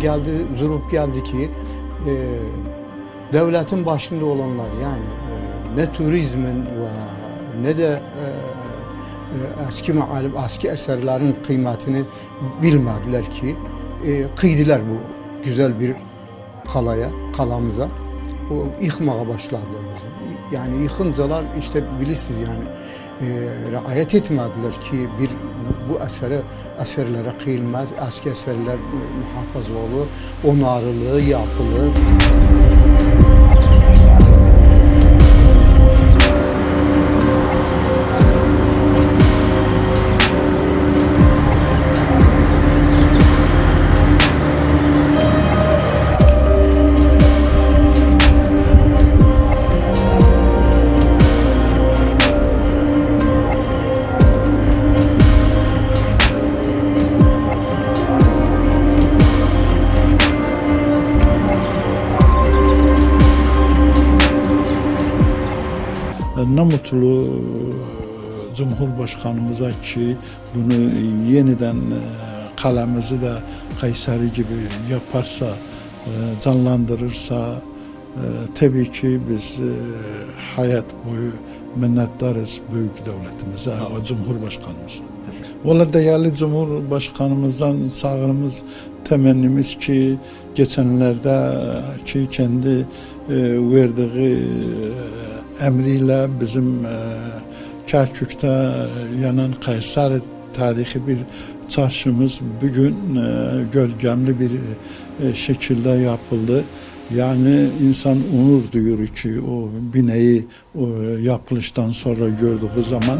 geldi, zurup geldi ki e, devletin başında olanlar yani e, ne turizmin ve ne de e, e, eski maalim, eski eserlerin kıymetini bilmediler ki e, kıydılar bu güzel bir kalaya, kalamıza. O yıkmaya başladılar. Yani yıkıncalar işte bilirsiniz yani riayet etmediler ki bir bu esere eserlere kıyılmaz. Eski eserler e, muhafaza olur, onarılı, yapılır. Ne mutlu e, Cumhurbaşkanımıza ki bunu yeniden e, kalemizi de Kayseri gibi yaparsa, e, canlandırırsa e, tabii ki biz e, hayat boyu minnettarız büyük devletimize ve Cumhurbaşkanımıza. Valla değerli Cumhurbaşkanımızdan çağrımız, temennimiz ki geçenlerde ki kendi e, verdiği e, emriyle bizim e, Kerkük'te yanan Kayseri tarihi bir çarşımız bugün e, gölgemli bir e, şekilde yapıldı. Yani insan onur duyuyor ki o bineyi o yapılıştan sonra gördüğü zaman